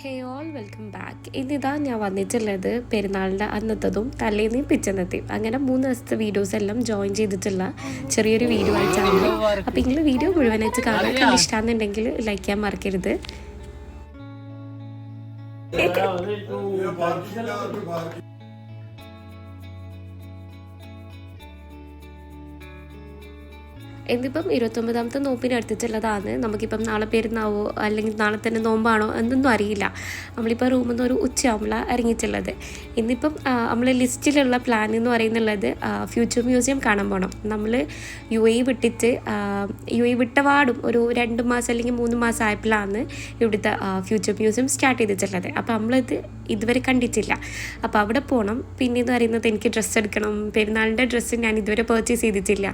ഹേ all welcome back ഇന്നിതാ ഞാൻ വന്നിട്ടുള്ളത് പെരുന്നാളിന്റെ അന്നത്തതും തലേന്ന് പിച്ചന്നത്തെയും അങ്ങനെ മൂന്ന് ദിവസത്തെ വീഡിയോസ് എല്ലാം ജോയിൻ ചെയ്തിട്ടുള്ള ചെറിയൊരു വീഡിയോ ആയിട്ടാണ്. അപ്പോൾ നിങ്ങൾ വീഡിയോ മുഴുവനായിട്ട് കാണാൻ ഇഷ്ടമാണെന്നുണ്ടെങ്കിൽ ലൈക്ക് ചെയ്യാൻ മറക്കരുത്. എന്നിപ്പം ഇരുപത്തൊമ്പതാമത്തെ നോമ്പിന് അടുത്തിട്ടുള്ളതാണ് നമുക്കിപ്പം നാളെ പെരുന്നാവോ അല്ലെങ്കിൽ നാളെ തന്നെ നോമ്പാണോ എന്നൊന്നും അറിയില്ല. നമ്മളിപ്പോൾ റൂമിൽ നിന്ന് ഒരു ഉച്ചയാകുമ്പോഴാണ് ഇറങ്ങിയിട്ടുള്ളത്. ഇന്നിപ്പം നമ്മൾ ലിസ്റ്റിലുള്ള പ്ലാൻ എന്ന് പറയുന്നുള്ളത് ഫ്യൂച്ചർ മ്യൂസിയം കാണാൻ പോകണം നമ്മൾ യു എ വിട്ടിട്ട് യു എ വിട്ടപാടും ഒരു രണ്ട് മാസം അല്ലെങ്കിൽ മൂന്ന് മാസം ആയപ്പോഴാണ് ഇവിടുത്തെ ഫ്യൂച്ചർ മ്യൂസിയം സ്റ്റാർട്ട് ചെയ്തിട്ടുള്ളത്. അപ്പോൾ നമ്മളിത് ഇതുവരെ കണ്ടിട്ടില്ല. അപ്പോൾ അവിടെ പോകണം പിന്നെ എന്ന് പറയുന്നത് എനിക്ക് ഡ്രസ്സ് എടുക്കണം. പെരുന്നാളിന്റെ ഡ്രസ്സ് ഞാൻ ഇതുവരെ പർച്ചേസ് ചെയ്തിട്ടില്ല.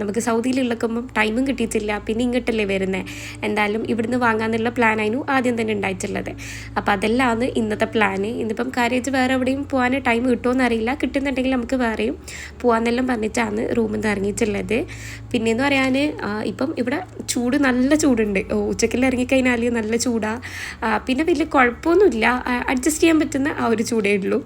നമുക്ക് സൗദിയിലുള്ളക്കുമ്പം ടൈമും കിട്ടിയിട്ടില്ല. പിന്നെ ഇങ്ങോട്ടല്ലേ വരുന്നത് എന്തായാലും ഇവിടുന്ന് വാങ്ങാന്നുള്ള പ്ലാനായിരുന്നു ആദ്യം തന്നെ ഉണ്ടായിട്ടുള്ളത്. അപ്പോൾ അതെല്ലാമാണ് ഇന്നത്തെ പ്ലാന് ഇന്നിപ്പം കാര്യമായിട്ട് വേറെ എവിടെയും പോകാൻ ടൈം കിട്ടുമോ അറിയില്ല കിട്ടുന്നുണ്ടെങ്കിൽ നമുക്ക് വേറെയും പോകാമെന്നെല്ലാം പറഞ്ഞിട്ടാണ് റൂമിൽ നിന്ന് ഇറങ്ങിയിട്ടുള്ളത്. പിന്നെയെന്ന് പറയാൻ ഇപ്പം ഇവിടെ ചൂട് നല്ല ചൂടുണ്ട്. ഉച്ചക്കെല്ലാം ഇറങ്ങിക്കഴിഞ്ഞാൽ നല്ല ചൂടാണ് പിന്നെ വലിയ കുഴപ്പമൊന്നുമില്ല. അഡ്ജസ്റ്റ് ചെയ്യാൻ പറ്റുന്ന ആ ഒരു ചൂടേ ഉള്ളൂ.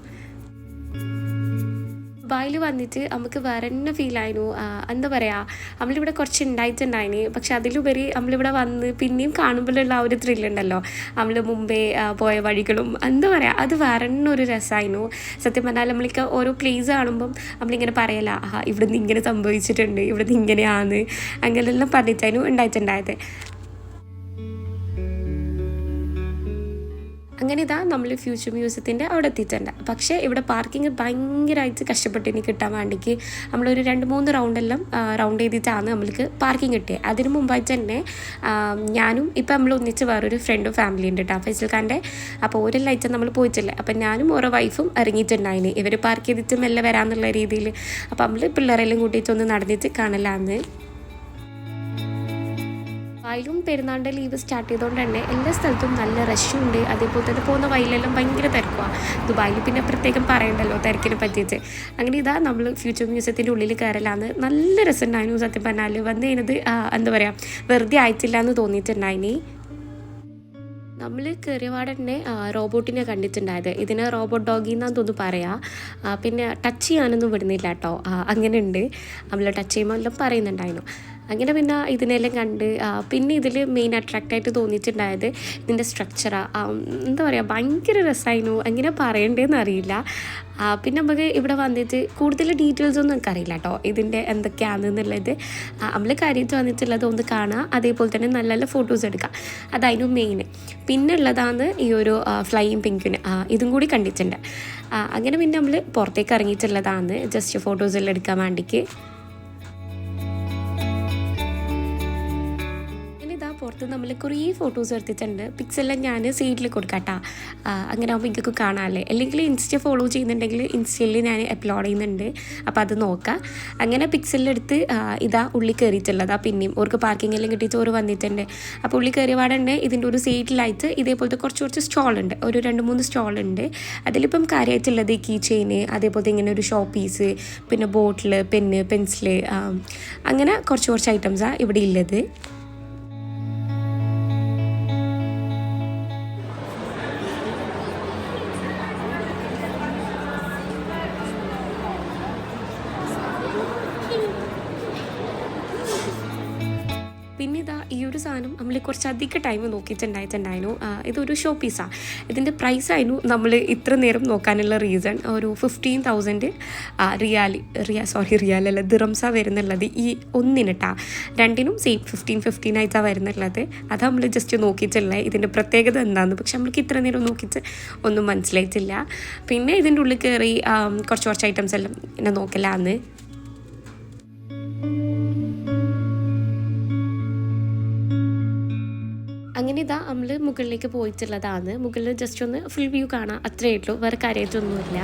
ദുബായിൽ വന്നിട്ട് നമുക്ക് വേറെ തന്നെ ഫീൽ ആയിരുന്നു എന്താ പറയുക നമ്മളിവിടെ കുറച്ച് ഉണ്ടായിട്ടുണ്ടായിന് പക്ഷെ അതിലുപരി നമ്മളിവിടെ വന്ന് പിന്നെയും കാണുമ്പോഴുള്ള ആ ഒരു ത്രില്ലുണ്ടല്ലോ നമ്മൾ മുമ്പേ പോയ വഴികളും എന്താ പറയുക അത് വേറെ തന്നെ ഒരു രസമായിരുന്നു സത്യം പറഞ്ഞാൽ നമ്മൾക്ക് ഓരോ പ്ലേസ് കാണുമ്പം നമ്മളിങ്ങനെ പറയല ആ ഇവിടുന്ന് ഇങ്ങനെ സംഭവിച്ചിട്ടുണ്ട് ഇവിടുന്ന് ഇങ്ങനെയാണ്. അങ്ങനെയെല്ലാം പറഞ്ഞിട്ടായിരുന്നു ഉണ്ടായിട്ടുണ്ടായത് അങ്ങനെ ഇതാ നമ്മൾ ഫ്യൂച്ചർ മ്യൂസിയത്തിന്റെ അവിടെ എത്തിയിട്ടുണ്ട്. പക്ഷേ ഇവിടെ പാർക്കിംഗ് ഭയങ്കരമായിട്ട് കഷ്ടപ്പെട്ട് ഇനി കിട്ടാൻ വേണ്ടിക്ക് നമ്മളൊരു രണ്ട് മൂന്ന് റൗണ്ടെല്ലാം റൗണ്ട് ചെയ്തിട്ടാണ് നമ്മൾക്ക് പാർക്കിംഗ് കിട്ടിയത് അതിന് മുമ്പായി തന്നെ ഞാനും ഇപ്പം നമ്മൾ ഒന്നിച്ച് വേറൊരു ഫ്രണ്ടും ഫാമിലി ഉണ്ട് കേട്ടോ ഫൈസൽ ഖാന്റെ അപ്പോൾ ഓരോ ലൈറ്റ് നമ്മൾ പോയിട്ടില്ല. അപ്പം ഞാനും ഓരോ വൈഫും ഇറങ്ങിയിട്ടുണ്ടായിന്. ഇവർ പാർക്ക് ചെയ്തിട്ട് മെല്ലെ വരാമെന്നുള്ള രീതിയിൽ അപ്പോൾ നമ്മൾ പിള്ളേരെല്ലാം കൂട്ടിയിട്ടൊന്ന് നടന്നിട്ട് കാണലാന്ന്. ദുബായിലും പെരുന്നാളിന്റെ ലീവ് സ്റ്റാർട്ട് ചെയ്തുകൊണ്ട് തന്നെ എല്ലാ സ്ഥലത്തും നല്ല റഷുണ്ട് അതേപോലെ തന്നെ പോകുന്ന വഴിയിലെല്ലാം ഭയങ്കര തിരക്കുവാണ് ദുബായിൽ പിന്നെ പ്രത്യേകം പറയണ്ടല്ലോ തിരക്കിനെ പറ്റിയിട്ട്. അങ്ങനെ ഇതാ നമ്മൾ ഫ്യൂച്ചർ മ്യൂസിയത്തിന്റെ ഉള്ളിൽ കയറലാന്ന് നല്ല രസമുണ്ടായിരുന്നു സത്യം പറഞ്ഞാൽ വന്ന് കഴിഞ്ഞത് എന്താ പറയുക വെറുതെ ആയിട്ടില്ല എന്ന് തോന്നിയിട്ടുണ്ടായിനി. നമ്മൾ കയറിയപാട് തന്നെ റോബോട്ടിനെ കണ്ടിട്ടുണ്ടായത്. ഇതിന് റോബോട്ട് ഡോഗി എന്നാന്ന് തോന്നുന്നു പറയാം. പിന്നെ ടച്ച് ചെയ്യാനൊന്നും വിടുന്നില്ല കേട്ടോ. അങ്ങനെ ഉണ്ട് നമ്മൾ ടച്ച് ചെയ്യുമ്പോൾ എല്ലാം പറയുന്നുണ്ടായിരുന്നു. അങ്ങനെ പിന്നെ ഇതിനെല്ലാം കണ്ട് പിന്നെ ഇതിൽ മെയിൻ അട്രാക്റ്റായിട്ട് തോന്നിയിട്ടുണ്ടായത് ഇതിന്റെ സ്ട്രക്ചറാണ് എന്താ പറയുക ഭയങ്കര രസമായിരുന്നു എങ്ങനെ പറയണ്ടേന്ന് അറിയില്ല. പിന്നെ നമുക്ക് ഇവിടെ വന്നിട്ട് കൂടുതൽ ഡീറ്റെയിൽസ് ഒന്നും നമുക്ക് അറിയില്ല കേട്ടോ ഇതിന്റെ എന്തൊക്കെയാണെന്നുള്ളത് നമ്മൾ കാര്യത്തിൽ വന്നിട്ടുള്ളത് ഒന്ന് കാണുക അതേപോലെ തന്നെ നല്ല നല്ല ഫോട്ടോസ് എടുക്കുക അതായിരുന്നു മെയിൻ പിന്നെ ഉള്ളതാണ് ഈ ഒരു ഫ്ലൈയിങ് പിങ്കിന് ഇതും കൂടി കണ്ടിട്ടുണ്ട്. അങ്ങനെ പിന്നെ നമ്മൾ പുറത്തേക്ക് ഇറങ്ങിയിട്ടുള്ളതാണ്. ജസ്റ്റ് ഫോട്ടോസ് എല്ലാം എടുക്കാൻ വേണ്ടിക്ക്. നമ്മൾ കുറേ ഫോട്ടോസ് എടുത്തിട്ടുണ്ട്. പിക്സ് എല്ലാം ഞാൻ സൈഡിൽ കൊടുക്കാട്ടാ. അങ്ങനെ ആകുമ്പോൾ എനിക്കൊക്കെ കാണാമല്ലേ അല്ലെങ്കിൽ ഇൻസ്റ്റ ഫോളോ ചെയ്യുന്നുണ്ടെങ്കിൽ ഇൻസ്റ്റയിൽ ഞാൻ അപ്ലോഡ് ചെയ്യുന്നുണ്ട്. അപ്പോൾ അത് നോക്കാം. അങ്ങനെ പിക്സലിലെടുത്ത് ഇതാ ഉള്ളി കയറിയിട്ടുള്ളതാ പിന്നെയും ഓർക്ക് പാർക്കിംഗ് എല്ലാം കിട്ടിയിട്ട് ഓർ വന്നിട്ടുണ്ട്. അപ്പോൾ ഉള്ളി കയറിയ പാടുണ്ട് ഇതിന്റെ ഒരു സൈഡിലായിട്ട് ഇതേപോലത്തെ കുറച്ച് കുറച്ച് സ്റ്റോളുണ്ട് ഒരു രണ്ട് മൂന്ന് സ്റ്റോളുണ്ട് അതിലിപ്പം കാര്യമായിട്ടുള്ളത് കീ ചെയിന് അതേപോലെ ഇങ്ങനെ ഒരു ഷോ പീസ് പിന്നെ ബോട്ടിൽ പെന്ന് പെൻസിൽ അങ്ങനെ കുറച്ച് കുറച്ച് ഐറ്റംസാണ് ഇവിടെ ഉള്ളത്. സാധനം നമ്മൾ കുറച്ച് അധികം ടൈം നോക്കിയിട്ടുണ്ടായിട്ടുണ്ടായിരുന്നു ഇതൊരു ഷോ പീസാണ് ഇതിന്റെ പ്രൈസ് ആയിരുന്നു നമ്മൾ ഇത്ര നേരം നോക്കാനുള്ള റീസൺ ഒരു ഫിഫ്റ്റീൻ തൗസൻഡ് റിയാലി റിയ സോറി റിയാലല്ല ദിറംസ വരുന്നുള്ളത് ഈ ഒന്നിനിട്ടാ. രണ്ടിനും സെയിം ഫിഫ്റ്റീൻ ഫിഫ്റ്റീൻ ആയിട്ടാണ് വരുന്നുള്ളത്. അത് നമ്മൾ ജസ്റ്റ് നോക്കിയിട്ടുള്ളത് ഇതിന്റെ പ്രത്യേകത എന്താണെന്ന് പക്ഷെ നമ്മൾക്ക് ഇത്ര നേരം നോക്കിയിട്ട് ഒന്നും മനസ്സിലായിട്ടില്ല. പിന്നെ ഇതിന്റെ ഉള്ളിൽ കയറി കുറച്ച് കുറച്ച് ഐറ്റംസ് എല്ലാം എന്നെ നോക്കലാന്ന്. അങ്ങനെ ഇതാ നമ്മൾ മുകളിലേക്ക് പോയിട്ടുള്ളതാണ്. മുകളിൽ ജസ്റ്റ് ഒന്ന് ഫുൾ വ്യൂ കാണാം. അത്രയേ ഉള്ളൂ. വേറെ കാര്യമായിട്ടൊന്നുമില്ല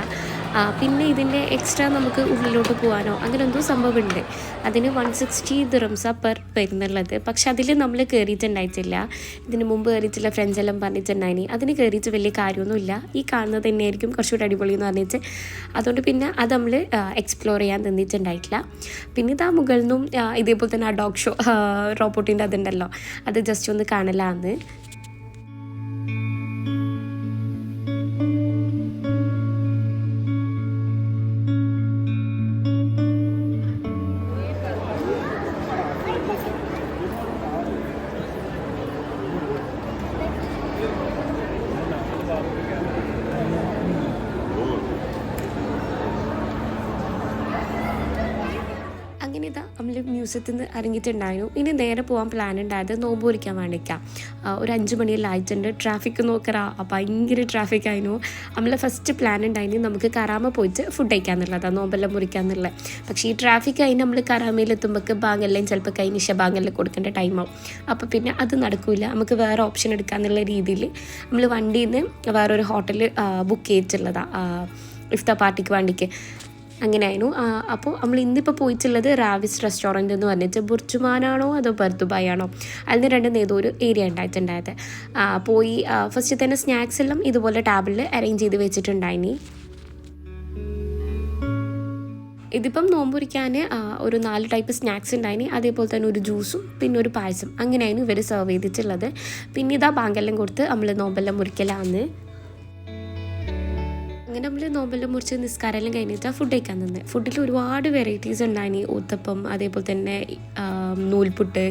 പിന്നെ ഇതിന്റെ എക്സ്ട്രാ നമുക്ക് ഉള്ളിലോട്ട് പോകാനോ അങ്ങനെ എന്തോ സംഭവമുണ്ട്. അതിന് വൺ സിക്സ്റ്റി ദിറംസ പെർ വരുന്നുള്ളത്. പക്ഷെ അതിൽ നമ്മൾ കയറിയിട്ടുണ്ടായിട്ടില്ല ഇതിന് മുമ്പ് കയറിയിട്ടുള്ള ഫ്രണ്ട്സ് എല്ലാം പറഞ്ഞിട്ടുണ്ടായിനി. അതിന് കയറിയിട്ട് വലിയ കാര്യമൊന്നുമില്ല. ഈ കാണുന്നത് തന്നെയായിരിക്കും കുറച്ചുകൂടി അടിപൊളി എന്ന് പറഞ്ഞിട്ട്. അതുകൊണ്ട് പിന്നെ അത് നമ്മൾ എക്സ്പ്ലോർ ചെയ്യാൻ തന്നിട്ടുണ്ടായിട്ടില്ല പിന്നെ ഇതാ മുകളിൽ നിന്നും ഇതേപോലെ തന്നെ ആ ഡോഗ് ഷോ റോബോട്ടിന്റെ അതുണ്ടല്ലോ. അത് ജസ്റ്റ് ഒന്ന് കാണലാന്ന് നമ്മൾ മ്യൂസിയത്തിൽ നിന്ന് ഇറങ്ങിയിട്ടുണ്ടായിരുന്നു ഇനി നേരെ പോകാൻ പ്ലാൻ ഉണ്ടായത് നോമ്പ് പൊരിക്കാൻ വേണ്ടിക്കാം ഒരു അഞ്ച് മണി ആയിട്ടുണ്ട്. ട്രാഫിക് നോക്കറാ. ഭയങ്കര ട്രാഫിക് ആയിരുന്നു. നമ്മൾ ഫസ്റ്റ് പ്ലാൻ ഉണ്ടായിരുന്നു നമുക്ക് കറാമ പോയിട്ട് ഫുഡ് കഴിക്കാന്നുള്ളതാണ് നോമ്പെല്ലാം മുറിക്കാന്നുള്ളത് പക്ഷേ ഈ ട്രാഫിക് ആയി നമ്മൾ കറാമയിൽ എത്തുമ്പോൾ ബാങ്കെല്ലാം ചിലപ്പോൾ കൈ നിശ ബാങ്കെല്ലാം കൊടുക്കേണ്ട ടൈമാവും അപ്പോൾ പിന്നെ അത് നടക്കില്ല നമുക്ക് വേറെ ഓപ്ഷൻ എടുക്കാന്നുള്ള രീതിയിൽ നമ്മൾ വണ്ടിയിൽ നിന്ന് വേറൊരു ഹോട്ടൽ ബുക്ക് ചെയ്തിട്ടുള്ളതാണ് ഇഫ്ത പാർട്ടിക്ക് വേണ്ടിക്ക്. അങ്ങനെയായിരുന്നു. അപ്പോൾ നമ്മൾ ഇന്നിപ്പോൾ പോയിട്ടുള്ളത് റാവിസ് റെസ്റ്റോറന്റ് എന്ന് പറഞ്ഞിട്ട് ബുർജുമാനാണോ അതോ ബർദുബായ് ആണോ അതിന് രണ്ടും ഏതോ ഒരു ഏരിയ ഉണ്ടായിട്ടുണ്ടായത്. പോയി ഫസ്റ്റ് തന്നെ സ്നാക്സ് എല്ലാം ഇതുപോലെ ടാബിളിൽ അറേഞ്ച് ചെയ്ത് വെച്ചിട്ടുണ്ടായിനി. ഇതിപ്പം നോമ്പുരിക്കാൻ ഒരു നാല് ടൈപ്പ് സ്നാക്സ് ഉണ്ടായിന്. അതേപോലെ തന്നെ ഒരു ജ്യൂസും പിന്നെ ഒരു പായസം. അങ്ങനെയായിരുന്നു ഇവർ സെർവ് ചെയ്തിട്ടുള്ളത്. പിന്നെ ഇതാ ബാങ്കെല്ലാം കൊടുത്ത് നമ്മൾ നോമ്പെല്ലാം മുറിക്കലാന്ന് അങ്ങനെ നമ്മൾ നോമ്പെല്ലാം മുറിച്ച് നിസ്കാരമെല്ലാം കഴിഞ്ഞിട്ട് ഫുഡ് കഴിക്കാൻ നിന്ന്. ഫുഡിൽ ഒരുപാട് വെറൈറ്റീസ് ഉണ്ടായിനി. ഊത്തപ്പം അതേപോലെ തന്നെ നൂൽപുട്ട്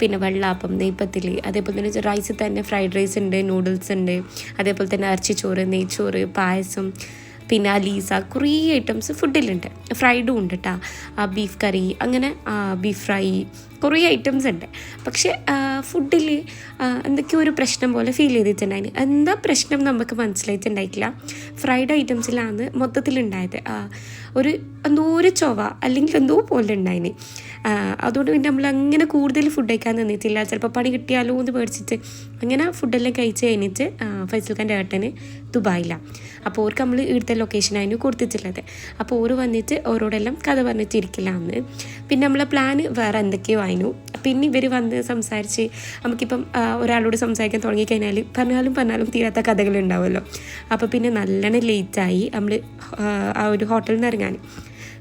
പിന്നെ വെള്ളാപ്പം നെയ്പ്പത്തിൽ അതേപോലെ തന്നെ റൈസ് തന്നെ ഫ്രൈഡ് റൈസ് ഉണ്ട് നൂഡിൽസ് ഉണ്ട് അതേപോലെ തന്നെ ഇറച്ചിച്ചോറ് നെയ്ച്ചോറ് പായസം പിന്നെ അലീസ കുറേ ഐറ്റംസ് ഫുഡിലുണ്ട്. ഫ്രൈഡും ഉണ്ട് കേട്ടോ ബീഫ് കറി അങ്ങനെ ബീഫ് ഫ്രൈ കുറേ ഐറ്റംസ് ഉണ്ട്. പക്ഷേ ഫുഡിൽ എന്തൊക്കെയോ ഒരു പ്രശ്നം പോലെ ഫീൽ ചെയ്തിട്ടുണ്ടായിന്. എന്താ പ്രശ്നം നമുക്ക് മനസ്സിലായിട്ടുണ്ടായിട്ടില്ല. ഫ്രൈഡ് ഐറ്റംസിലാണ് മൊത്തത്തിലുണ്ടായത്. ഒരു എന്തോ ഒരു ചൊവ അല്ലെങ്കിൽ എന്തോ പോലെ ഉണ്ടായിന്. അതുകൊണ്ട് പിന്നെ നമ്മൾ അങ്ങനെ കൂടുതൽ ഫുഡ് കഴിക്കാൻ നിന്നിട്ടില്ല. ചിലപ്പോൾ പണി കിട്ടിയാലോ എന്ന് പേടിച്ചിട്ട് അങ്ങനെ ഫുഡെല്ലാം കഴിച്ച് കഴിഞ്ഞിട്ട് ഫൈസൽ ഖാന്റെ ഏട്ടന് ദുബായിലാണ് അപ്പോൾ ഓർക്ക് നമ്മൾ ഇവിടുത്തെ ലൊക്കേഷനായിരുന്നു കൊടുത്തിട്ടുള്ളത്. അപ്പോൾ ഓര് വന്നിട്ട് ഓരോടെല്ലാം കഥ പറഞ്ഞിട്ട് ഇരിക്കലാന്ന് പിന്നെ നമ്മളെ പ്ലാന് വേറെ എന്തൊക്കെയോ ആയിരുന്നു. പിന്നെ ഇവർ വന്ന് സംസാരിച്ച് നമുക്കിപ്പം ഒരാളോട് സംസാരിക്കാൻ തുടങ്ങിക്കഴിഞ്ഞാൽ പറഞ്ഞാലും പറഞ്ഞാലും തീരാത്ത കഥകളുണ്ടാവുമല്ലോ അപ്പോൾ പിന്നെ നല്ലോണം ലേറ്റായി നമ്മൾ ആ ഒരു ഹോട്ടലിൽ നിന്ന് ഇറങ്ങാൻ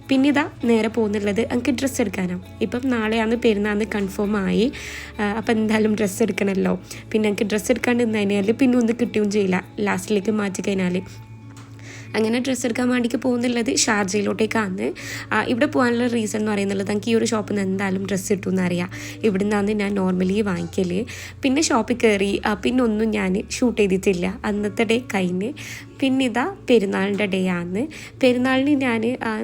പിന്നെ ഇതാ നേരെ പോകുന്നുള്ളത്. എനിക്ക് ഡ്രസ്സ് എടുക്കാനാണ് ഇപ്പം നാളെയാണ് പെരുന്നാന്ന് കൺഫേം ആയി. അപ്പം എന്തായാലും ഡ്രസ്സ് എടുക്കണമല്ലോ പിന്നെ എനിക്ക് ഡ്രസ്സ് എടുക്കാണ്ട് നിന്ന് കഴിഞ്ഞാൽ പിന്നെ ഒന്നും കിട്ടുകയും ചെയ്യില്ല. ലാസ്റ്റിലേക്ക് മാറ്റി കഴിഞ്ഞാൽ അങ്ങനെ ഡ്രസ്സ് എടുക്കാൻ വേണ്ടിക്ക് പോകുന്നുള്ളത് ഷാർജയിലോട്ടേക്കാണ് ഇവിടെ പോകാനുള്ള റീസൺ എന്ന് പറയുന്നത് എനിക്ക് ഈ ഒരു ഷോപ്പിൽ നിന്ന് എന്തായാലും ഡ്രസ്സ് കിട്ടുമെന്ന് അറിയാം ഇവിടെ നിന്നാണ് ഞാൻ നോർമലി വാങ്ങിക്കൽ പിന്നെ ഷോപ്പിൽ കയറി പിന്നെ ഒന്നും ഞാൻ ഷൂട്ട് ചെയ്തിട്ടില്ല. അന്നത്തെ ഡേ കഴിഞ്ഞ്. പിന്നെ ഇതാ പെരുന്നാളിന്റെ ഡേ ആണ് പെരുന്നാളിന് ഞാൻ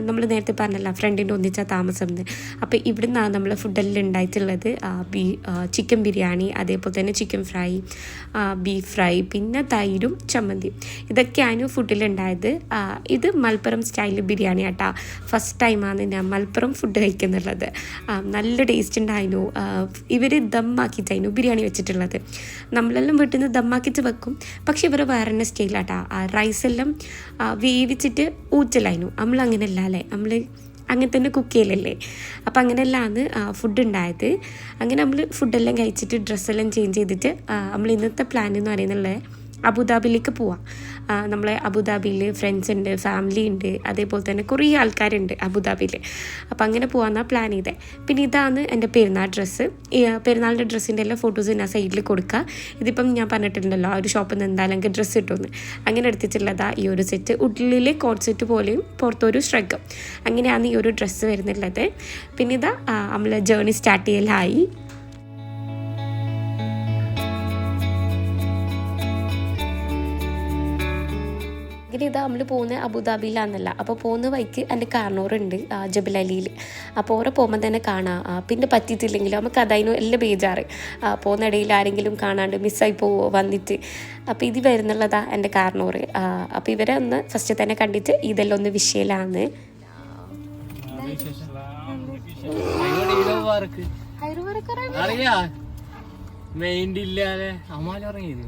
നമ്മൾ നേരത്തെ പറഞ്ഞല്ലോ ഫ്രണ്ടിന്റെ ഒന്നിച്ച താമസം അപ്പോൾ ഇവിടെ നിന്നാണ് നമ്മൾ ഫുഡെല്ലാം ഉണ്ടായിട്ടുള്ളത് ബീ ചിക്കൻ ബിരിയാണി അതേപോലെ തന്നെ ചിക്കൻ ഫ്രൈ ബീഫ് ഫ്രൈ പിന്നെ തൈരും ചമ്മന്തിയും. ഇതൊക്കെയാണ് ഫുഡിലുണ്ടായത്. ഇത് മലപ്പുറം സ്റ്റൈൽ ബിരിയാണി ആട്ടാ. ഫസ്റ്റ് ടൈമാണ് ഞാൻ മലപ്പുറം ഫുഡ് കഴിക്കുന്നുള്ളത്. നല്ല ടേസ്റ്റ് ഉണ്ടായിരുന്നു ഇവർ ദമ്മാക്കിയിട്ടായിരുന്നു ബിരിയാണി വെച്ചിട്ടുള്ളത്. നമ്മളെല്ലാം വീട്ടിൽ നിന്ന് ദമ്മാക്കിച്ച് വെക്കും. പക്ഷെ ഇവർ വേറെ തന്നെ സ്റ്റൈലാട്ടാ റൈസ് എല്ലാം ആ, വേവിച്ചിട്ട് ഊറ്റലായിരുന്നു നമ്മൾ അങ്ങനെയല്ല അല്ലേ നമ്മൾ അങ്ങനെ തന്നെ കുക്ക് ചെയ്യലല്ലേ? അപ്പം അങ്ങനെയല്ലാന്ന് ഫുഡ് ഉണ്ടായത് അങ്ങനെ നമ്മൾ ഫുഡെല്ലാം കഴിച്ചിട്ട് ഡ്രസ്സെല്ലാം ചേഞ്ച് ചെയ്തിട്ട് നമ്മൾ ഇന്നത്തെ പ്ലാൻ എന്ന് പറയുന്നുള്ളത് അബുദാബിയിലേക്ക് പോവാം. നമ്മളെ അബുദാബിയിൽ ഫ്രണ്ട്സ് ഉണ്ട് ഫാമിലി ഉണ്ട് അതേപോലെ തന്നെ കുറേ ആൾക്കാരുണ്ട് അബുദാബിയിൽ അപ്പോൾ അങ്ങനെ പോകാമെന്നാണ് പ്ലാൻ ചെയ്തത് പിന്നെ ഇതാണ് എന്റെ പെരുന്നാൾ ഡ്രസ്സ്. പെരുന്നാളിന്റെ ഡ്രസ്സിന്റെ എല്ലാ ഫോട്ടോസ് ഞാൻ സൈഡിൽ കൊടുക്കുക ഇതിപ്പം ഞാൻ പറഞ്ഞിട്ടുണ്ടല്ലോ ആ ഒരു ഷോപ്പിൽ നിന്ന് എന്തായാലും എനിക്ക് ഡ്രസ്സ് കിട്ടുമെന്ന് അങ്ങനെ എടുത്തിട്ടുള്ളതാ ഈ ഒരു സെറ്റ് ഉള്ളിൽ കോട്ട് സെറ്റ് പോലെയും പുറത്തൊരു ശ്രഗ് അങ്ങനെയാണ് ഈ ഒരു ഡ്രസ്സ് വരുന്നുള്ളത്. പിന്നെ ഇതാ നമ്മൾ ജേർണി സ്റ്റാർട്ട് ചെയ്യലായി. ഇതാ നമ്മൾ പോകുന്നത് അബുദാബിയിലാണെന്നല്ല അപ്പോൾ പോകുന്ന വഴിക്ക് എന്റെ കാർണൂറുണ്ട് ജബൽ അലിയിൽ അപ്പോൾ ഓരോ പോകുമ്പോൾ തന്നെ കാണാം. പിന്നെ പറ്റിയിട്ടില്ലെങ്കിലും നമുക്ക് അതായിരുന്നു എല്ലാം ബേജാറ്. ആ, പോകുന്ന ഇടയിൽ ആരെങ്കിലും കാണാണ്ട് മിസ്സായി പോവോ വന്നിട്ട്. അപ്പോൾ ഇത് വരുന്നുള്ളതാ എന്റെ കാർണോറ്. അപ്പോൾ ഇവരെ ഒന്ന് ഫസ്റ്റ് തന്നെ കണ്ടിട്ട് ഇതെല്ലാം ഒന്ന് വിഷയിലാണ്. അറിയാ? മെയിന്റെ ഇല്ലാതെ. അമ്മാല ഇറങ്ങിയത്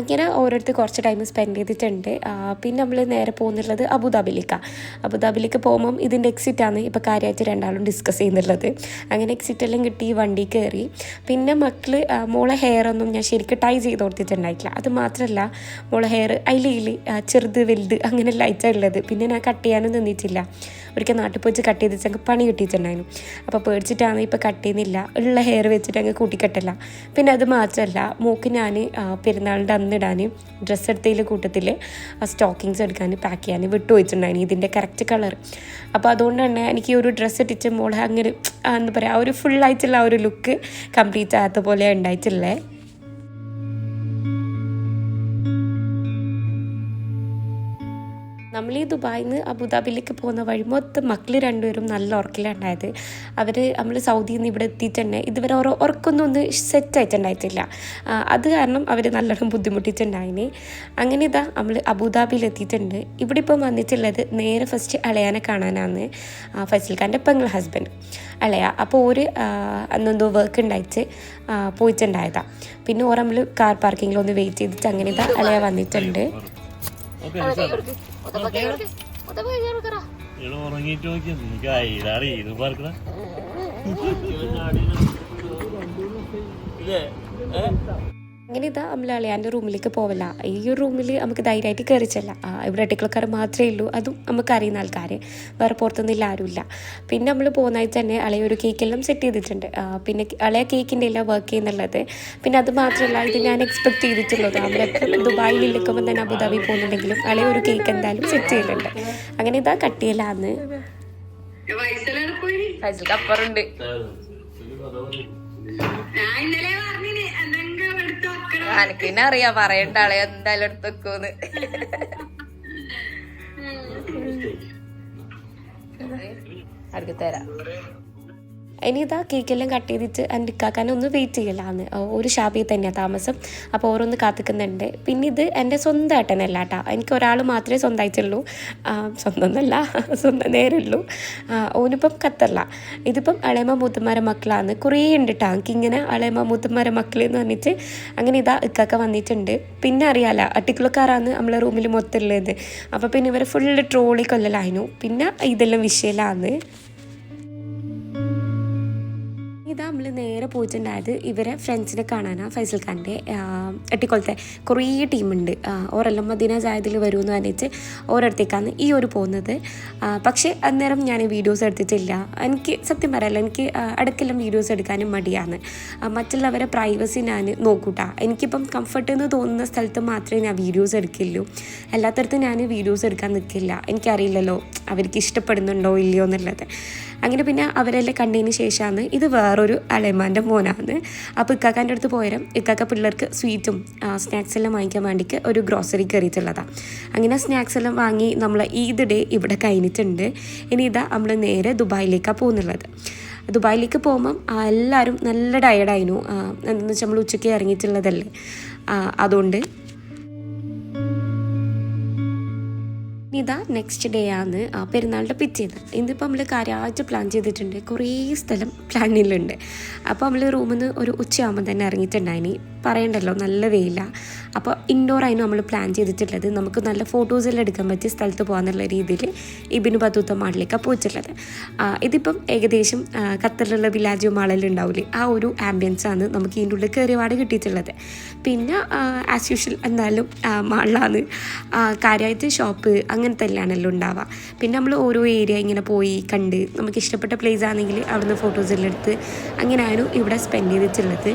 അങ്ങനെ ഓരോരുത്തർ കുറച്ച് ടൈം സ്പെൻഡ് ചെയ്തിട്ടുണ്ട്. പിന്നെ നമ്മൾ നേരെ പോകുന്നുള്ളത് അബുദാബിയിലേക്കാണ് അബുദാബിയിലേക്ക് പോകുമ്പം ഇതിന്റെ എക്സിറ്റാണ് ഇപ്പോൾ കാര്യമായിട്ട് രണ്ടാളും ഡിസ്കസ് ചെയ്യുന്നുള്ളത്. അങ്ങനെ എക്സിറ്റ് എല്ലാം കിട്ടി വണ്ടി കയറി പിന്നെ മക്കൾ മോളെ ഹെയർ ഒന്നും ഞാൻ ശരിക്കും ടൈ ചെയ്ത് കൊടുത്തിട്ടുണ്ടായിട്ടില്ല. അത് മാത്രമല്ല മോളെ ഹെയർ അതിൽ ചെറുത് വലുത് അങ്ങനെ ലൈറ്റാണുള്ളത് പിന്നെ ഞാൻ കട്ട് ചെയ്യാനും നിന്നിട്ടില്ല. ഒരിക്കൽ നാട്ടിൽ പോയിട്ട് കട്ട് ചെയ്ത് ഞങ്ങൾക്ക് പണി കിട്ടിയിട്ടുണ്ടായിരുന്നു. അപ്പോൾ പേടിച്ചിട്ടാണ് ഇപ്പോൾ കട്ട് ചെയ്യുന്നില്ല. ഉള്ള ഹെയർ വെച്ചിട്ട് അങ്ങ് കൂട്ടിക്കെട്ടില്ല. പിന്നെ അത് മാത്രമല്ല മൂക്ക് ഞാൻ പെരുന്നാളിന്റെ അന്നിടാൻ ഡ്രസ്സ് എടുത്തതിൽ കൂട്ടത്തിൽ സ്റ്റോക്കിങ്സ് എടുക്കാൻ പാക്ക് ചെയ്യാൻ വിട്ടു വെച്ചിട്ടുണ്ടായിരുന്നു ഇതിന്റെ കറക്റ്റ് കളർ അപ്പോൾ അതുകൊണ്ട് തന്നെ എനിക്ക് ഒരു ഡ്രസ്സ് ഇട്ടിച്ച് മോളെ അങ്ങനെ എന്താ പറയുക ആ ഒരു ഫുള്ളായിട്ടുള്ള ആ ഒരു ലുക്ക് കംപ്ലീറ്റ് ആകാത്ത പോലെ ഉണ്ടായിട്ടില്ലേ നമ്മൾ ഈ ദുബായിൽ നിന്ന് അബുദാബിയിലേക്ക് പോകുന്ന വഴി മൊത്തം മക്കൾ രണ്ടുപേരും നല്ല ഉറക്കിലുണ്ടായത്. അവർ നമ്മൾ സൗദിയിൽ നിന്ന് ഇവിടെ എത്തിയിട്ടുണ്ട് ഇതുവരെ ഓരോ ഉറക്കൊന്നും ഒന്ന് സെറ്റ് ആയിട്ടുണ്ടായിട്ടില്ല അത് കാരണം അവർ നല്ലോണം ബുദ്ധിമുട്ടിയിട്ടുണ്ടായിന് അങ്ങനെ ഇതാ നമ്മൾ അബുദാബിയിൽ എത്തിയിട്ടുണ്ട്. ഇവിടെ ഇപ്പം വന്നിട്ടുള്ളത് നേരെ ഫസ്റ്റ് അളയാനെ കാണാനാണ്. ഫസിൽ ഖാന്റെ പെങ്ങൾ ഹസ്ബൻഡ് അളയ. അപ്പോൾ ഒരു അന്നെന്തോ വർക്ക് ഉണ്ടായിട്ട് പോയിട്ടുണ്ടായതാണ് പിന്നെ ഓർ നമ്മൾ കാർ പാർക്കിങ്ങിൽ ഒന്ന് വെയിറ്റ് ചെയ്തിട്ട് അങ്ങനെ ഇതാ അളയ വന്നിട്ടുണ്ട്. ഇവിടെ ഉറങ്ങിയിട്ട് നോക്കിയാ നിനക്ക് അയിലാണ് ഇത് പാർക്കണ അങ്ങനെ ഇതാ നമ്മൾ അളിയാന്റെ റൂമിലേക്ക് പോവില്ല. ഈ ഒരു റൂമിൽ നമുക്ക് ധൈര്യമായിട്ട് കയറി ചെല്ലാം. ആ, ഇവിടെ അടുക്കളക്കാർ മാത്രമേ ഉള്ളൂ. അതും നമുക്ക് അറിയുന്ന ആൾക്കാർ വേറെ പുറത്തുനിന്നില്ല ആരുമില്ല. പിന്നെ നമ്മൾ പോകുന്നതായി തന്നെ അളയ ഒരു കേക്കെല്ലാം സെറ്റ് ചെയ്തിട്ടുണ്ട്. പിന്നെ അളയ കേക്കിന്റെ എല്ലാം വർക്ക് ചെയ്യുന്നുള്ളത്. പിന്നെ അത് മാത്രമല്ല ഇത് ഞാൻ എക്സ്പെക്ട് ചെയ്തിട്ടുള്ളത്. നമ്മളെത്ര ദുബായിൽ ഇരിക്കുമ്പോൾ തന്നെ അബുദാബി പോകുന്നുണ്ടെങ്കിലും അളയ ഒരു കേക്ക് എന്തായാലും സെറ്റ് ചെയ്യലുണ്ട് അങ്ങനെ ഇതാ കട്ടിയിലാന്ന് ഞാൻ ഇന്നലെ എനിക്ക് പിന്നെ അറിയാ പറയണ്ട ആളെ എന്തായാലും എടുത്ത് വെക്കൂന്ന് അടുത്ത് തരാം. ഇനി ഇതാ കേക്കെല്ലാം കട്ട് ചെയ്തിട്ട് എന്റെ ഇക്കാക്കാൻ ഒന്ന് വെയിറ്റ് ചെയ്യലാന്ന്. ഒരു ഷാപ്പിൽ തന്നെയാണ് താമസം. അപ്പോൾ ഓരോന്ന് കാത്തിക്കുന്നുണ്ട്. പിന്നെ ഇത് എന്റെ സ്വന്തം ഏട്ടനല്ല കേട്ടോ എനിക്ക് ഒരാൾ മാത്രമേ സ്വന്തമായിട്ടുള്ളൂ. സ്വന്തം എന്നല്ല സ്വന്തം നേരുള്ളൂ ഓനിപ്പം കത്തല്ല ഇതിപ്പം അളയമ്മ മൂത്തന്മാരെ മക്കളാണ് കുറേ ഉണ്ട് കേട്ടോ എനിക്കിങ്ങനെ അളയമ്മ മൂത്തന്മാരെ മക്കൾ എന്ന് പറഞ്ഞിട്ട് അങ്ങനെ ഇതാ ഇക്കാക്ക വന്നിട്ടുണ്ട്. പിന്നെ അറിയാല അട്ടിക്കുളക്കാരാണ് നമ്മളെ റൂമിൽ മൊത്തം ഉള്ളത്. അപ്പോൾ പിന്നെ ഇവരെ ഫുള്ള് ട്രോളി കൊല്ലലായിരുന്നു പിന്നെ ഇതെല്ലാം വിഷയലാണ് ഇതാ നമ്മൾ നേരെ പോയിട്ടുണ്ടായത് ഇവരെ ഫ്രണ്ട്സിനെ കാണാനാണ് ഫൈസൽ ഖാന്റെ എട്ടിക്കൊളത്തെ കുറേ ടീമുണ്ട്. ഓരെല്ലാം മദീന ജായതിൽ വരുമെന്ന് പറഞ്ഞിട്ട് ഓരോരുത്തേക്കാണ് ഈ ഒരു പോകുന്നത്. പക്ഷേ അന്നേരം ഞാൻ വീഡിയോസ് എടുത്തിട്ടില്ല. എനിക്ക് സത്യം പറയല്ല എനിക്ക് അടുക്കെല്ലാം വീഡിയോസ് എടുക്കാനും മടിയാണ്. മറ്റുള്ളവരെ പ്രൈവസി ഞാൻ നോക്കൂട്ടാ. എനിക്കിപ്പം കംഫർട്ട് എന്ന് തോന്നുന്ന സ്ഥലത്ത് മാത്രമേ ഞാൻ വീഡിയോസ് എടുക്കുള്ളൂ. അല്ലാത്തടത്ത് ഞാൻ വീഡിയോസ് എടുക്കാൻ നിൽക്കില്ല. എനിക്കറിയില്ലല്ലോ അവർക്ക് ഇഷ്ടപ്പെടുന്നുണ്ടോ ഇല്ലയോ എന്നുള്ളത്. അങ്ങനെ പിന്നെ അവരെല്ലാം കണ്ടതിന് ശേഷമാണ് ഇത് വേറൊരു അളയമാന്റെ മോനാണ്. അപ്പോൾ ഇക്കാക്കാന്റെ അടുത്ത് പോയാലും ഇക്കാക്ക പിള്ളേർക്ക് സ്വീറ്റും സ്നാക്സ് എല്ലാം വാങ്ങിക്കാൻ വേണ്ടിക്ക് ഒരു ഗ്രോസറി കയറിയിട്ടുള്ളതാണ് അങ്ങനെ സ്നാക്സ് എല്ലാം വാങ്ങി നമ്മൾ ഈദ് ഡേ ഇവിടെ കഴിഞ്ഞിട്ടുണ്ട്. ഇനി ഇതാ നമ്മൾ നേരെ ദുബായിലേക്കാണ് പോകുന്നുള്ളത്. ദുബായിലേക്ക് പോകുമ്പം എല്ലാവരും നല്ല ടയർഡായിരുന്നു എന്താണെന്ന് വെച്ചാൽ നമ്മൾ ഉച്ചയ്ക്ക് ഇറങ്ങിയിട്ടുള്ളതല്ലേ? അതുകൊണ്ട് ഇതാ നെക്സ്റ്റ് ഡേ ആണ് ആ പെരുന്നാളിന്റെ പിറ്റേന്ന് ഇന്നിപ്പോൾ നമ്മൾ കാര്യമായിട്ട് പ്ലാൻ ചെയ്തിട്ടുണ്ട്. കുറേ സ്ഥലം പ്ലാനിലുണ്ട് അപ്പോൾ നമ്മൾ റൂമിൽ നിന്ന് ഒരു ഉച്ചയാകുമ്പോൾ തന്നെ ഇറങ്ങിയിട്ടുണ്ടായിനി. പറയണ്ടല്ലോ നല്ല വെയില. അപ്പോൾ ആയിരുന്നു നമ്മൾ പ്ലാൻ ചെയ്തിട്ടുള്ളത്. നമുക്ക് നല്ല ഫോട്ടോസ് എല്ലാം എടുക്കാൻ പറ്റിയ സ്ഥലത്ത് പോകാന്നുള്ള രീതിയിൽ ഇബിന് ബത്തൂത്ത മാളിലേക്കാണ് പോയിട്ടുള്ളത് ഇതിപ്പം ഏകദേശം ഖത്തറിലുള്ള വില്ലാജോ മാളിൽ ഉണ്ടാവില്ലേ ആ ഒരു ആംബിയൻസ് ആണ് നമുക്ക് ഇതിന്റെ ഉള്ളിൽ കയറിപാട് കിട്ടിയിട്ടുള്ളത്. പിന്നെ ആസ് യൂഷ്വൽ എന്നാലും മാളിലാണ് കാര്യമായിട്ട് ഷോപ്പ് അങ്ങനത്തെ എല്ലാമാണല്ലോ ഉണ്ടാവുക. പിന്നെ നമ്മൾ ഓരോ ഏരിയ ഇങ്ങനെ പോയി കണ്ട് നമുക്ക് ഇഷ്ടപ്പെട്ട പ്ലേസ് ആണെങ്കിൽ അവിടുന്ന് ഫോട്ടോസ് എല്ലാം എടുത്ത് അങ്ങനെയായിരുന്നു ഇവിടെ സ്പെൻഡ് ചെയ്തിട്ടുള്ളത്.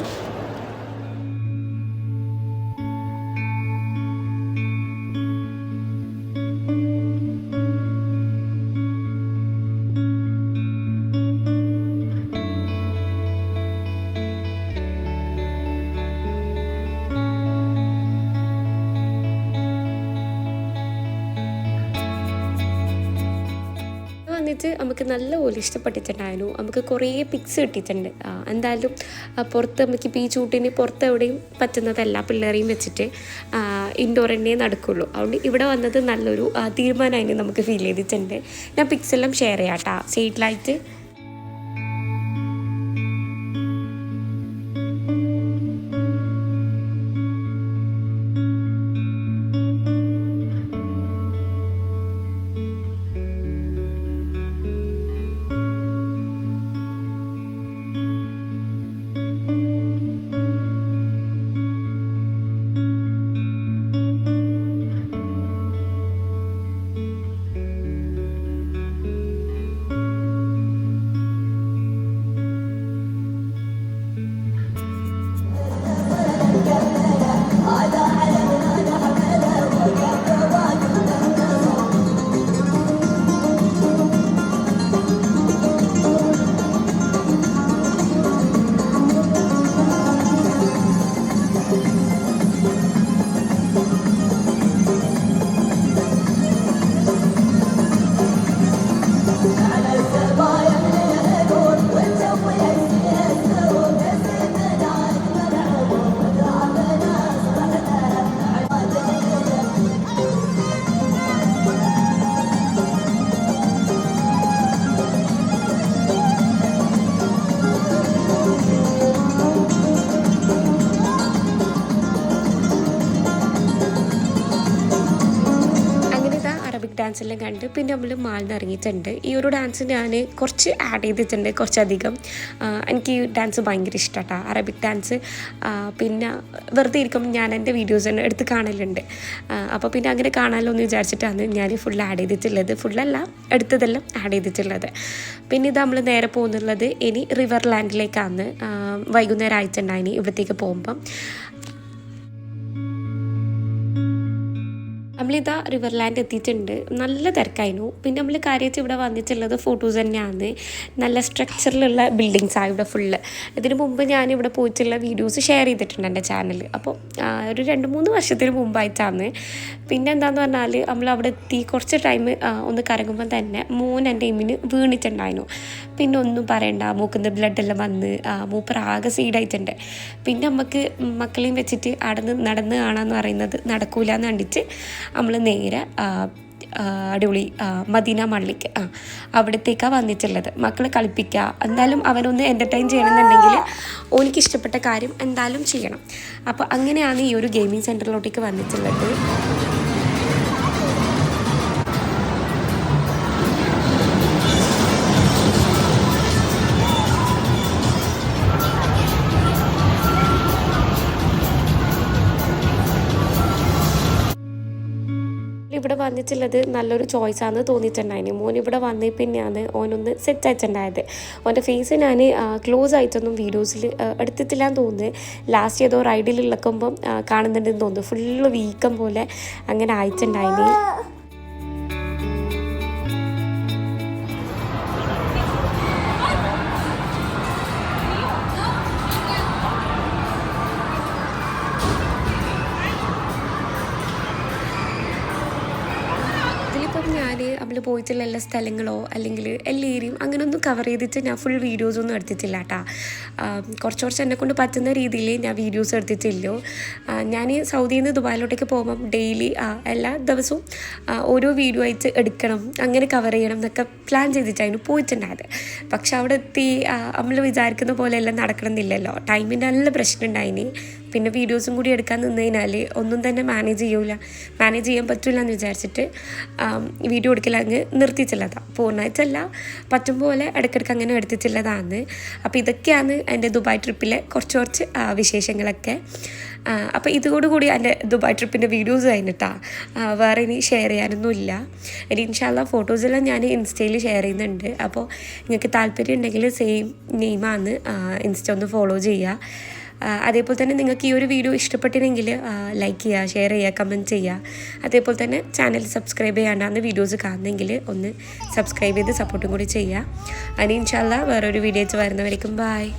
ഇഷ്ടപ്പെട്ടിട്ടുണ്ടായിരുന്നു. നമുക്ക് കുറേ പിക്സ് കിട്ടിയിട്ടുണ്ട്. എന്തായാലും പുറത്ത് നമുക്ക് ഈ ചൂട്ടിന് പുറത്ത് എവിടെയും പറ്റുന്നതല്ല പിള്ളേരെയും വെച്ചിട്ട്. ഇൻഡോർ തന്നെ നടക്കുള്ളൂ. അതുകൊണ്ട് ഇവിടെ വന്നത് നല്ലൊരു തീരുമാനമായി നമുക്ക് ഫീൽ ചെയ്തിട്ടുണ്ട്. ഞാൻ പിക്സ് എല്ലാം ഷെയർ ചെയ്യാം കേട്ടോ സൈഡിലായിട്ട് ഡാൻസെല്ലാം കണ്ട് പിന്നെ നമ്മൾ മാളിന് ഇറങ്ങിയിട്ടുണ്ട്. ഈ ഒരു ഡാൻസ് ഞാൻ കുറച്ച് ആഡ് ചെയ്തിട്ടുണ്ട് കുറച്ചധികം. എനിക്ക് ഈ ഡാൻസ് ഭയങ്കര ഇഷ്ടമാട്ടോ അറബിക് ഡാൻസ് പിന്നെ വെറുതെ ഇരിക്കുമ്പോൾ ഞാൻ എന്റെ വീഡിയോസ് തന്നെ എടുത്ത് കാണലുണ്ട്. അപ്പോൾ പിന്നെ അങ്ങനെ കാണാമല്ലോ എന്ന് വിചാരിച്ചിട്ടാണ് ഞാൻ ഫുൾ ആഡ് ചെയ്തിട്ടുള്ളത്. ഫുള്ളല്ല എടുത്തതെല്ലാം ആഡ് ചെയ്തിട്ടുള്ളത്. പിന്നെ ഇത് നമ്മൾ നേരെ പോകുന്നുള്ളത് ഇനി റിവർ ലാൻഡിലേക്കാണ് വൈകുന്നേരം ആയിട്ടുണ്ടായിനി ഇവിടത്തേക്ക് പോകുമ്പം. നമ്മളിതാ റിവർ ലാൻഡ് എത്തിയിട്ടുണ്ട്. നല്ല തിരക്കായിരുന്നു. പിന്നെ നമ്മൾ കാര്യമായിട്ട് ഇവിടെ വന്നിട്ടുള്ളത് ഫോട്ടോസ് തന്നെയാണ്. നല്ല സ്ട്രക്ചറിലുള്ള ബിൽഡിങ്സാണ് ഇവിടെ ഫുള്ള് ഇതിന് മുമ്പ് ഞാൻ ഇവിടെ പോയിട്ടുള്ള വീഡിയോസ് ഷെയർ ചെയ്തിട്ടുണ്ട് എന്റെ ചാനൽ അപ്പോൾ ഒരു രണ്ട് മൂന്ന് വർഷത്തിന് മുമ്പായിട്ടാണ്. പിന്നെ എന്താന്ന് പറഞ്ഞാൽ നമ്മൾ അവിടെ എത്തി കുറച്ച് ടൈം ഒന്ന് കറങ്ങുമ്പോൾ തന്നെ മോൻ എന്റെ ഇമ്മിന് വീണിട്ടുണ്ടായിരുന്നു. പിന്നെ ഒന്നും പറയണ്ട മൂക്കുന്ന ബ്ലഡ് എല്ലാം വന്ന് മൂപ്പർ ആകെ സീഡായിട്ടുണ്ട് പിന്നെ നമുക്ക് മക്കളെയും വെച്ചിട്ട് അവിടെ നിന്ന് നടന്ന് കാണാമെന്ന് പറയുന്നത് നടക്കൂല എന്ന് കണ്ടിട്ട് നമ്മൾ നേരെ അടിപൊളി മദീന മള്ളിക്ക് ആ അവിടത്തേക്കാണ് വന്നിട്ടുള്ളത്. മക്കളെ കളിപ്പിക്കുക എന്തായാലും അവനൊന്ന് എന്റർടൈൻ ചെയ്യണമെന്നുണ്ടെങ്കിൽ ഓനിക്ക് ഇഷ്ടപ്പെട്ട കാര്യം എന്തായാലും ചെയ്യണം. അപ്പോൾ അങ്ങനെയാണ് ഈ ഒരു ഗെയിമിംഗ് സെന്ററിലോട്ടേക്ക് വന്നിട്ടുള്ളത്. വന്നിട്ടുള്ളത് നല്ലൊരു ചോയ്സ് ആണെന്ന് തോന്നിയിട്ടുണ്ടായിരുന്നു മോൻ ഇവിടെ വന്നേ പിന്നെയാണ് ഓനൊന്ന് സെറ്റ് ആയിട്ടുണ്ടായത്. ഓന്റെ ഫേസ് ഞാൻ ക്ലോസ് ആയിട്ടൊന്നും വീഡിയോസിൽ എടുത്തിട്ടില്ല എന്ന് തോന്നുന്നു. ലാസ്റ്റ് ഏതോ റൈഡിൽ ഇളക്കുമ്പം കാണുന്നുണ്ടെന്ന് തോന്നുന്നു. ഫുള്ള് വീക്കം പോലെ അങ്ങനെ ആയിട്ടുണ്ടായിനി. നമ്മൾ പോയിട്ടുള്ള എല്ലാ സ്ഥലങ്ങളോ അല്ലെങ്കിൽ എല്ലാ ഏരിയയും അങ്ങനെയൊന്നും കവർ ചെയ്തിട്ട് ഞാൻ ഫുൾ വീഡിയോസൊന്നും എടുത്തിട്ടില്ല കേട്ടോ കുറച്ച് കുറച്ച് എന്നെ കൊണ്ട് പറ്റുന്ന രീതിയിൽ ഞാൻ വീഡിയോസ് എടുത്തിട്ടില്ലോ ഞാൻ സൗദിയിൽ നിന്ന് ദുബായിലോട്ടേക്ക് പോകുമ്പം ഡെയിലി എല്ലാ ദിവസവും ഓരോ വീഡിയോ ആയിട്ട് എടുക്കണം അങ്ങനെ കവർ ചെയ്യണം എന്നൊക്കെ പ്ലാൻ ചെയ്തിട്ടായിരുന്നു പോയിട്ടുണ്ടായത്. പക്ഷെ അവിടെ എത്തി നമ്മൾ വിചാരിക്കുന്ന പോലെ എല്ലാം നടക്കണമെന്നില്ലല്ലോ. ടൈമിന്റെ നല്ല പ്രശ്നം ഉണ്ടായിനി. പിന്നെ വീഡിയോസും കൂടി എടുക്കാൻ നിന്നതിനാൽ ഒന്നും തന്നെ മാനേജ് ചെയ്യൂല. മാനേജ് ചെയ്യാൻ പറ്റില്ല എന്ന് വിചാരിച്ചിട്ട് വീഡിയോ എടുക്കൽ അങ്ങ് നിർത്തിയിട്ടുള്ളതാണ് പൂർണമായിട്ടല്ല പറ്റും പോലെ ഇടയ്ക്കിടയ്ക്ക് അങ്ങനെ എടുത്തിട്ടുള്ളതാണ് അപ്പോൾ ഇതൊക്കെയാണ് എന്റെ ദുബായ് ട്രിപ്പിലെ കുറച്ച് കുറച്ച് വിശേഷങ്ങളൊക്കെ. അപ്പോൾ ഇതോടുകൂടി എന്റെ ദുബായ് ട്രിപ്പിന്റെ വീഡിയോസ് കഴിഞ്ഞിട്ടാ വേറെ ഇനി ഷെയർ ചെയ്യാനൊന്നുമില്ല ഇനി ഇൻഷാല്ല ഫോട്ടോസെല്ലാം ഞാൻ ഇൻസ്റ്റയിൽ ഷെയർ ചെയ്യുന്നുണ്ട്. അപ്പോൾ നിങ്ങൾക്ക് താല്പര്യം ഉണ്ടെങ്കിൽ സെയിം നെയിമാണ് ഇൻസ്റ്റ ഒന്ന് ഫോളോ ചെയ്യുക അതേപോലെ തന്നെ നിങ്ങൾക്ക് ഈ ഒരു വീഡിയോ ഇഷ്ടപ്പെട്ടിരുന്നെങ്കിൽ ലൈക്ക് ചെയ്യുക ഷെയർ ചെയ്യുക കമന്റ് ചെയ്യുക. അതേപോലെ തന്നെ ചാനൽ സബ്സ്ക്രൈബ് ചെയ്യാണ്ടാണ് വീഡിയോസ് കാണുന്നെങ്കിൽ ഒന്ന് സബ്സ്ക്രൈബ് ചെയ്ത് സപ്പോർട്ടും കൂടി ചെയ്യുക. അതിന് ഇൻഷാല്ല വേറൊരു വീഡിയോസ് വരുന്നവരേക്കും ബായ്